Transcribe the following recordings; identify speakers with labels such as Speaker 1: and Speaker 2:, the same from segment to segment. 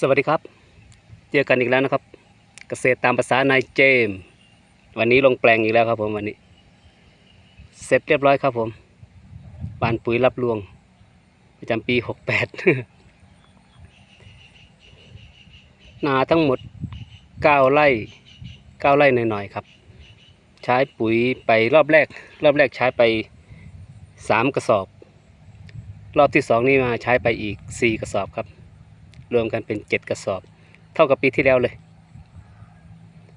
Speaker 1: สวัสดีครับ เจอกันอีกแล้วนะครับ เกษตรตามภาษานายเจมส์วันนี้ลงแปลงอีกแล้วครับผมวันนี้ เสร็จเรียบร้อยครับผมบานปุ๋ยรับรวง ประจำปีหกแปดนาทั้งหมดเก้าไร่เก้าไร่หน่อยๆครับ ใช้ปุ๋ยไปรอบแรก รอบแรกใช้ไปสามกระสอบ รอบที่สองนี่มาใช้ไปอีกสี่กระสอบครับ รวมกันเป็นเจ็ดกระสอบ เท่ากับปีที่แล้วเลย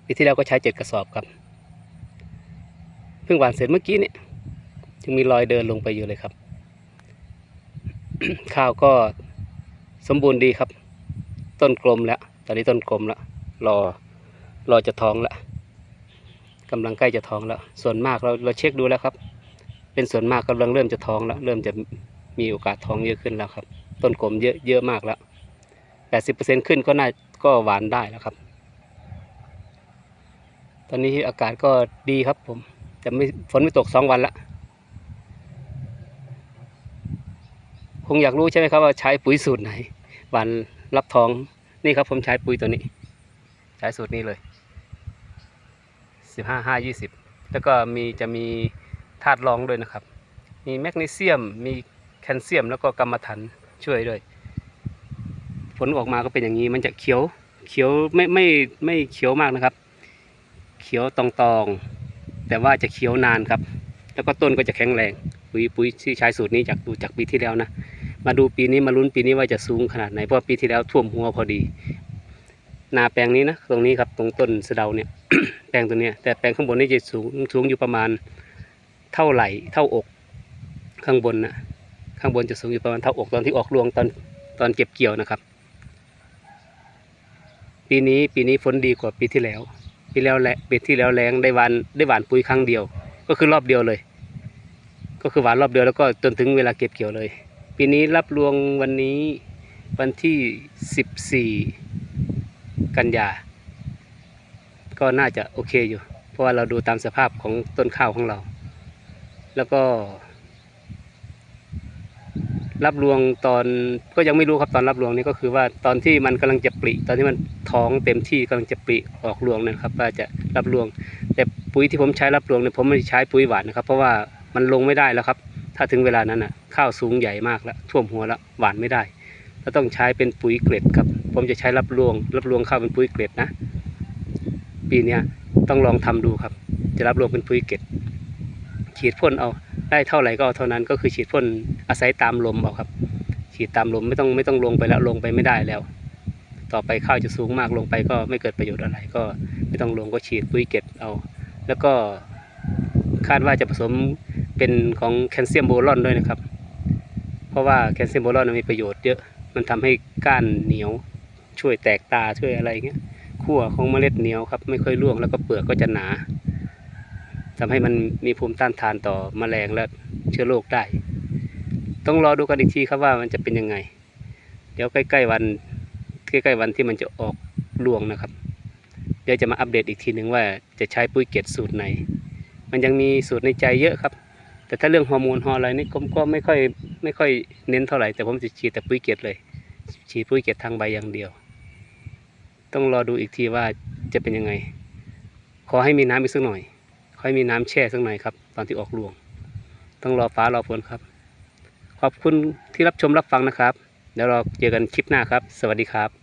Speaker 1: ปีที่แล้วก็ใช้เจ็ดกระสอบครับ เพิ่งหวานเสร็จเมื่อกี้เนี่ยยังมีรอยเดินลงไปอยู่เลยครับ ข้าวก็สมบูรณ์ดีครับ ต้นกลมแล้ว ตอนนี้ต้นกลมแล้วรอรอจะท้องแล้วกำลังใกล้จะท้องแล้ว ส่วนมากเราเราเช็คดูแล้วครับ เป็นส่วนมากกำลังเริ่มจะท้องแล้ว เริ่มจะมีโอกาสท้องเยอะขึ้นแล้วครับ ต้นกลมเยอะเยอะมากแล้ว แปดสิบเปอร์เซ็นขึ้นก็น่าก็หวานได้แล้วครับ ตอนนี้อากาศก็ดีครับผม จะไม่ฝนไม่ตกสองวันละ คงอยากรู้ใช่ไหมครับว่าใช้ปุ๋ยสูตรไหนหวานรับท้องนี่ครับผมใช้ปุ๋ยตัวนี้ ใช้สูตรนี้เลยสิบห้าห้ายี่สิบแล้วก็มีจะมีธาตุรองด้วยนะครับ มีแมกนีเซียม มีแคลเซียมแล้วก็กรรมะถันช่วยด้วย ผลออกมาก็เป็นอย่างนี้มันจะเขียวเขียวไม่ไม่ไม่เขียวมากนะครับ เขียวตองตองแต่ว่าจะเขียวนานครับ แล้วก็ต้นก็จะแข็งแรงปุ๋ยปุ๋ยที่ใช้สูตรนี้จากดูจากปีที่แล้วนะ มาดูปีนี้มาลุ้นปีนี้ว่าจะสูงขนาดไหนเพราะปีที่แล้วท่วมหัวพอดีนาแปลงนี้นะตรงนี้ครับตรงต้นสะเดาเนี่ยแปลงตัวเนี้ยแต่แปลงข้างบนนี่จะสูงสูงอยู่ประมาณเท่าไหร่เท่าอก ข้างบนนะข้างบนจะสูงอยู่ประมาณเท่าอกตอนที่ออกรวงตอนตอนเก็บเกี่ยวนะครับ ปีนี้ปีนี้ฝนดีกว่าปีที่แล้ว ปีแล้วแหละปีที่แล้วแรงได้หวานได้หวานปุ๋ยครั้งเดียว ก็คือรอบเดียวเลย ก็คือหวานรอบเดียวแล้วก็จนถึงเวลาเก็บเกี่ยวเลย ปีนี้รับรวงวันนี้วันที่ 14 กันยา ก็น่าจะโอเคอยู่ เพราะว่าเราดูตามสภาพของต้นข้าวของเรา แล้วก็ รับรวงตอนก็ยังไม่รู้ครับตอนรับรวงนี่ก็คือว่าตอนที่มันกำลังจะปลิตอนที่มัน ท้องเต็มที่กำลังจะปลิออกรวงเนะครับว่าจะรับรวง แต่ปุ๋ยที่ผมใช้รับรวงเนี่ยผมไม่ใช้ปุ๋ยหวานนะครับ เพราะว่ามันลงไม่ได้แล้วครับ ถ้าถึงเวลานั้นอะข้าวสูงใหญ่มากแล้วท่วมหัวแล้วหวานไม่ได้เราต้องใช้เป็นปุ๋ยเกล็ดครับ ผมจะใช้รับรวง รับรวงข้าวเป็นปุ๋ยเกล็ดนะ ปีนี้ต้องลองทำดูครับ จะรับรวงเป็นปุ๋ยเกล็ด ฉีดพ่นเอาได้เท่าไหร่ก็เอาเท่านั้นก็คือฉีดพ่นอาศัยตามลมเอาครับ ฉีดตามลมไม่ต้องไม่ต้องลงไปแล้วลงไปไม่ได้แล้ว ต่อไปข้าวจะสูงมากลงไปก็ไม่เกิดประโยชน์อะไรก็ไม่ต้องลงก็ฉีดปุ๋ยเกล็ดเอา แล้วก็คาดว่าจะผสมเป็นของแคลเซียมโบรอนด้วยนะครับ เพราะว่าแคลเซียมโบรอนมีประโยชน์เยอะ มันทำให้ก้านเหนียว ช่วยแตกตาช่วยอะไรเงี้ยขั้วของเมล็ดเหนียวครับไม่ค่อยร่วงแล้วก็เปลือกก็จะหนาทำให้มันมีภูมิต้านทานต่อแมลงและเชื้อโรคได้ ต้องรอดูกันอีกทีครับว่ามันจะเป็นยังไง เดี๋ยวใกล้ๆวัน ใกล้ๆวันที่มันจะออกรวงนะครับ เดี๋ยวจะมาอัปเดตอีกทีหนึ่งว่าจะใช้ปุ๋ยเกล็ดสูตรไหน มันยังมีสูตรในใจเยอะครับ แต่ถ้าเรื่องฮอร์โมนฮอร์อะไรนี่ผมก็ไม่ค่อยไม่ค่อยเน้นเท่าไหร่แต่ผมจะฉีดแต่ปุ๋ยเกล็ดเลย ฉีดปุ๋ยเกล็ดทางใบอย่างเดียว ต้องรอดูอีกทีว่าจะเป็นยังไง ขอให้มีน้ำอีกสักหน่อยขอให้มีน้ำแช่สักหน่อยครับตอนที่ออกรวง ต้องรอฟ้ารอฝนครับขอบคุณที่รับชมรับฟังนะครับ เดี๋ยวเราเจอกันคลิปหน้าครับ สวัสดีครับ